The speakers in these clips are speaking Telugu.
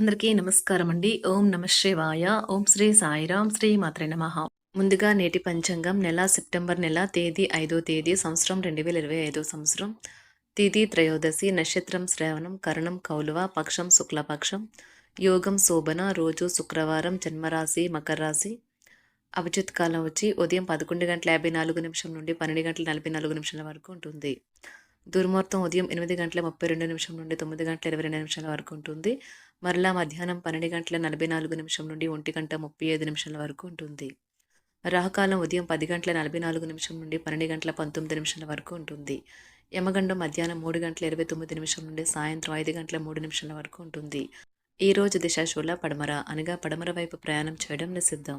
అందరికీ నమస్కారం అండి. ఓం నమ శివాయ. ఓం శ్రీ సాయిరాం శ్రీ మాత్రే నమ. ముందుగా నేటి పంచాంగం నెల సెప్టెంబర్ నెల తేదీ ఐదో తేదీ సంవత్సరం రెండు వేల ఇరవై ఐదో సంవత్సరం. తిథి త్రయోదశి నక్షత్రం శ్రవణం కరణం కౌలువ పక్షం శుక్లపక్షం యోగం శోభన రోజు శుక్రవారం జన్మరాశి మకర రాశి అభిజిత్ కాలం వచ్చి ఉదయం పదకొండు గంటల యాభై నాలుగు నిమిషం నుండి పన్నెండు గంటల నలభై నాలుగు నిమిషాల వరకు ఉంటుంది. దుర్ముహూర్తం ఉదయం ఎనిమిది గంటల ముప్పై రెండు నిమిషం నుండి తొమ్మిది గంటల ఇరవై రెండు నిమిషాల వరకు ఉంటుంది. మరలా మధ్యాహ్నం పన్నెండు గంటల నలభై నాలుగు నిమిషం నుండి ఒంటి గంట ముప్పై ఐదు నిమిషాల వరకు ఉంటుంది. రాహుకాలం ఉదయం పది గంటల నలభై నాలుగు నిమిషం నుండి పన్నెండు గంటల పంతొమ్మిది నిమిషాల వరకు ఉంటుంది. యమగండం మధ్యాహ్నం మూడు గంటల ఇరవై తొమ్మిది నిమిషం నుండి సాయంత్రం ఐదు గంటల మూడు నిమిషాల వరకు ఉంటుంది. ఈ రోజు దిశాశూల పడమర అనగా పడమర వైపు ప్రయాణం చేయడం నిషిద్ధం.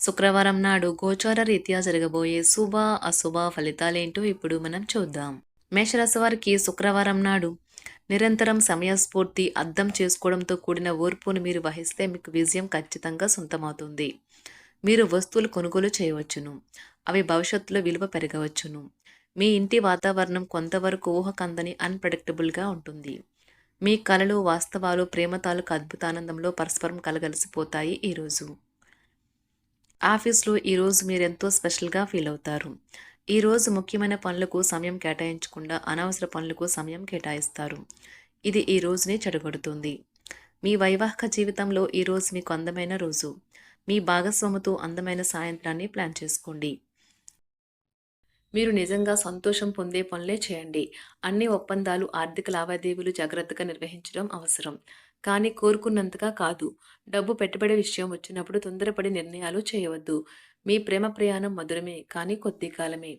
శుక్రవారం నాడు గోచార రీత్యా జరగబోయే శుభ అశుభ ఫలితాలేంటో ఇప్పుడు మనం చూద్దాం. మేషరాశి వారికి శుక్రవారం నాడు నిరంతరం సమయస్ఫూర్తి అర్థం చేసుకోవడంతో కూడిన ఓర్పును మీరు వహిస్తే మీకు విజయం ఖచ్చితంగా సొంతమవుతుంది. మీరు వస్తువులు కొనుగోలు చేయవచ్చును. అవి భవిష్యత్తులో విలువ పెరగవచ్చును. మీ ఇంటి వాతావరణం కొంతవరకు ఊహకందని అన్ప్రెడిక్టబుల్గా ఉంటుంది. మీ కళలు వాస్తవాలు ప్రేమ తాలూకు అద్భుతానందంలో పరస్పరం కలగలిసిపోతాయి ఈరోజు. ఆఫీస్లో ఈరోజు మీరు ఎంతో స్పెషల్గా ఫీల్ అవుతారు ఈరోజు ముఖ్యమైన పనులకు సమయం కేటాయించకుండా అనవసర పనులకు సమయం కేటాయిస్తారు. ఇది ఈ రోజుని చెడగొడుతుంది. మీ వైవాహిక జీవితంలో ఈరోజు మీకు అందమైన రోజు. మీ భాగస్వామితో అందమైన సాయంత్రాన్ని ప్లాన్ చేసుకోండి. మీరు నిజంగా సంతోషం పొందే పనులే చేయండి. అన్ని ఒప్పందాలు ఆర్థిక లావాదేవీలు జాగ్రత్తగా నిర్వహించడం అవసరం. కానీ కోరుకున్నంతగా కాదు. డబ్బు పెట్టుబడి విషయం వచ్చినప్పుడు తొందరపడి నిర్ణయాలు చేయవద్దు. మీ ప్రేమ ప్రయాణం మధురమే కానీ కొద్ది కాలమే.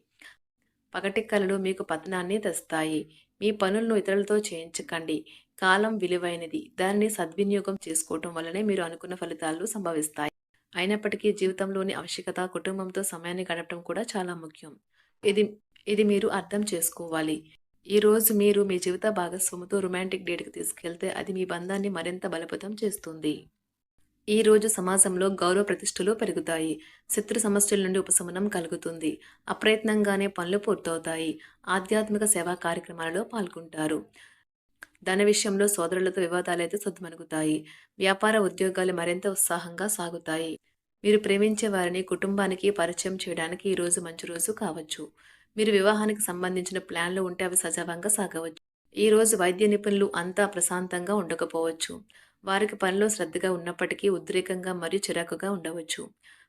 పగటి కళలు మీకు పతనాన్ని తెస్తాయి. మీ పనులను ఇతరులతో చేయించకండి. కాలం విలువైనది. దానిని సద్వినియోగం చేసుకోవటం వల్లనే మీరు అనుకున్న ఫలితాలు సంభవిస్తాయి. అయినప్పటికీ జీవితంలోని ఆవశ్యకత కుటుంబంతో సమయాన్ని గడపడం కూడా చాలా ముఖ్యం. ఇది ఇది మీరు అర్థం చేసుకోవాలి. ఈరోజు మీరు మీ జీవిత భాగస్వామితో రొమాంటిక్ డేట్కి తీసుకెళ్తే అది మీ బంధాన్ని మరింత బలపతం చేస్తుంది. ఈ రోజు సమాజంలో గౌరవ ప్రతిష్టలు పెరుగుతాయి. శత్రు సమస్యల నుండి ఉపశమనం కలుగుతుంది. అప్రయత్నంగానే పనులు పూర్తవుతాయి. ఆధ్యాత్మిక సేవా కార్యక్రమాలలో పాల్గొంటారు. ధన విషయంలో సోదరులతో వివాదాలైతే సద్దుమణుగుతాయి. వ్యాపార ఉద్యోగాలు మరింత ఉత్సాహంగా సాగుతాయి. మీరు ప్రేమించే వారిని కుటుంబానికి పరిచయం చేయడానికి ఈ రోజు మంచి రోజు కావచ్చు. మీరు వివాహానికి సంబంధించిన ప్లాన్లు ఉంటే అవి సజావంగా సాగవచ్చు. ఈ రోజు వైద్య నిపుణులు అంతా ప్రశాంతంగా ఉండకపోవచ్చు. వారికి పనిలో శ్రద్ధగా ఉన్నప్పటికీ ఉద్రేకంగా మరియు చిరాకుగా ఉండవచ్చు.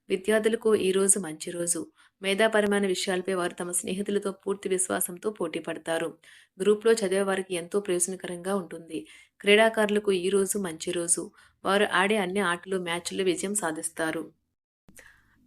విద్యార్థులకు ఈ రోజు మంచి రోజు. మేధాపరమైన విషయాలపై వారు తమ స్నేహితులతో పూర్తి విశ్వాసంతో పోటీ పడతారు. గ్రూప్లో చదివే వారికి ఎంతో ప్రయోజనకరంగా ఉంటుంది. క్రీడాకారులకు ఈ రోజు మంచి రోజు. వారు ఆడే అన్ని ఆటలు మ్యాచ్ల్లో విజయం సాధిస్తారు.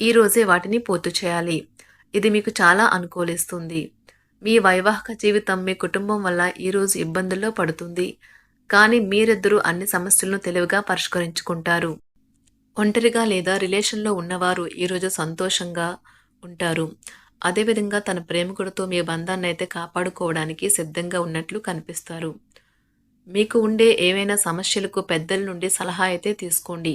ఈ రోజే వాటిని పూర్తి చేయాలి. ఇది మీకు చాలా అనుకూలిస్తుంది. మీ వైవాహిక జీవితం మీ కుటుంబం వల్ల ఈరోజు ఇబ్బందుల్లో పడుతుంది. కానీ మీరిద్దరూ అన్ని సమస్యలను తెలివిగా పరిష్కరించుకుంటారు. ఒంటరిగా లేదా రిలేషన్లో ఉన్నవారు ఈరోజు సంతోషంగా ఉంటారు. అదేవిధంగా తన ప్రేమికుడితో మీ బంధాన్ని అయితే కాపాడుకోవడానికి సిద్ధంగా ఉన్నట్లు కనిపిస్తారు. మీకు ఉండే ఏవైనా సమస్యలకు పెద్దల నుండి సలహా అయితే తీసుకోండి.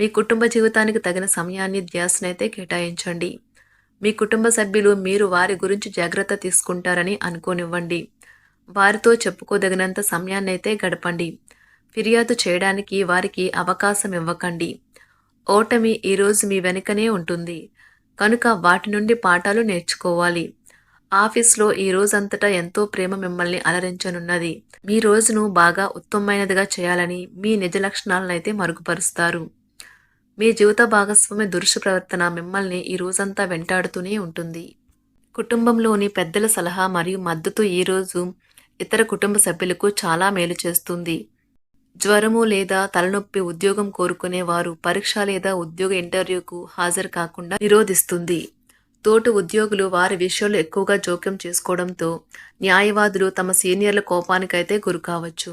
మీ కుటుంబ జీవితానికి తగిన సమయాన్ని ధ్యాసనైతే కేటాయించండి. మీ కుటుంబ సభ్యులు మీరు వారి గురించి జాగ్రత్త తీసుకుంటారని అనుకోనివ్వండి. వారితో చెప్పుకోదగినంత సమయాన్ని అయితే గడపండి. ఫిర్యాదు చేయడానికి వారికి అవకాశం ఇవ్వకండి. ఓటమి ఈరోజు మీ వెనుకనే ఉంటుంది. కనుక వాటి నుండి పాఠాలు నేర్చుకోవాలి. ఆఫీస్లో ఈ రోజంతటా ఎంతో ప్రేమ మిమ్మల్ని అలరించనున్నది. మీ రోజును బాగా ఉత్తమమైనదిగా చేయాలని మీ నిజ లక్షణాలనైతే మరుగుపరుస్తారు. మీ జీవిత భాగస్వామి దురుసు ప్రవర్తన మిమ్మల్ని ఈ రోజంతా వెంటాడుతూనే ఉంటుంది. కుటుంబంలోని పెద్దల సలహా మరియు మద్దతు ఈరోజు ఇతర కుటుంబ సభ్యులకు చాలా మేలు చేస్తుంది. జ్వరము లేదా తలనొప్పి ఉద్యోగం కోరుకునే వారు పరీక్ష లేదా ఉద్యోగ ఇంటర్వ్యూకు హాజరు కాకుండా నిరోధిస్తుంది. తోటి ఉద్యోగులు వారి విషయంలో ఎక్కువగా జోక్యం చేసుకోవడంతో న్యాయవాదులు తమ సీనియర్ల కోపానికైతే గురి కావచ్చు.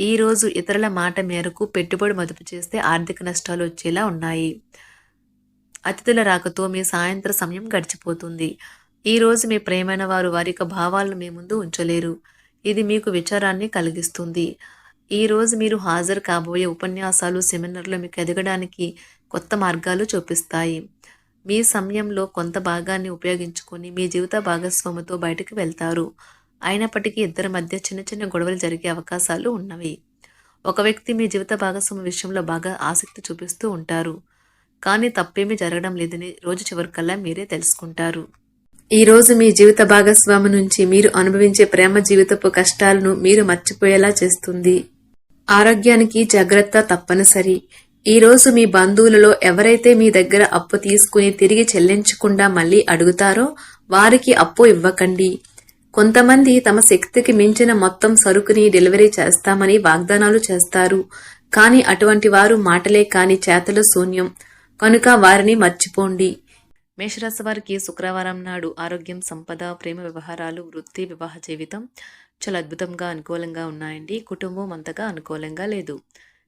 ఈ రోజు ఇతరుల మాట మేరకు పెట్టుబడి మదుపు చేస్తే ఆర్థిక నష్టాలు వచ్చేలా ఉన్నాయి. అతిథుల రాకతో మీ సాయంత్ర సమయం గడిచిపోతుంది. ఈరోజు మీ ప్రేమైన వారు వారి యొక్క భావాలను మీ ముందు ఉంచలేరు. ఇది మీకు విచారాన్ని కలిగిస్తుంది. ఈరోజు మీరు హాజరు కాబోయే ఉపన్యాసాలు సెమినార్లు మీకు ఎదగడానికి కొత్త మార్గాలు చూపిస్తాయి. మీ సమయంలో కొంత భాగాన్ని ఉపయోగించుకొని మీ జీవిత భాగస్వామితో బయటకు వెళ్తారు. అయినప్పటికీ ఇద్దరి మధ్య చిన్న చిన్న గొడవలు జరిగే అవకాశాలు ఉన్నవి. ఒక వ్యక్తి మీ జీవిత భాగస్వామి విషయంలో బాగా ఆసక్తి చూపిస్తూ ఉంటారు. కానీ తప్పేమీ జరగడం లేదని రోజు చివరికల్లా మీరే తెలుసుకుంటారు. ఈ రోజు మీ జీవిత భాగస్వామి నుంచి మీరు అనుభవించే ప్రేమ జీవితపు కష్టాలను మీరు మర్చిపోయేలా చేస్తుంది. ఆరోగ్యానికి జాగ్రత్త తప్పనిసరి. ఈ రోజు మీ బంధువులలో ఎవరైతే మీ దగ్గర అప్పు తీసుకుని తిరిగి చెల్లించకుండా మళ్ళీ అడుగుతారో వారికి అప్పు ఇవ్వకండి. కొంతమంది తమ శక్తికి మించిన మొత్తం సరుకుని డెలివరీ చేస్తామని వాగ్దానాలు చేస్తారు. కానీ అటువంటి వారు మాటలే కాని చేతల శూన్యం. కనుక వారిని మర్చిపోండి. మేషరాశి వారికి శుక్రవారం నాడు ఆరోగ్యం సంపద ప్రేమ వ్యవహారాలు వృత్తి వివాహ జీవితం చాలా అద్భుతంగా అనుకూలంగా ఉన్నాయండి. కుటుంబం అంతగా అనుకూలంగా లేదు.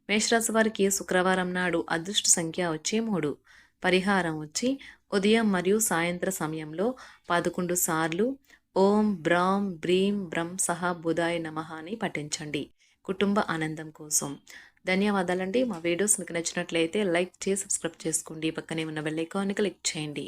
మేషరాశి వారికి శుక్రవారం నాడు అదృష్ట సంఖ్య వచ్చి మూడు. పరిహారం వచ్చి ఉదయం మరియు సాయంత్ర సమయంలో పదకొండు సార్లు ఓం బ్రాం బ్రీం బ్రం సహ బుధాయ నమ అని పఠించండి. కుటుంబ ఆనందం కోసం. ధన్యవాదాలండి. మా వీడియోస్ మీకు నచ్చినట్లయితే లైక్ చేసి సబ్స్క్రైబ్ చేసుకోండి. పక్కనే ఉన్న బెల్ ఐకాన్ని క్లిక్ చేయండి.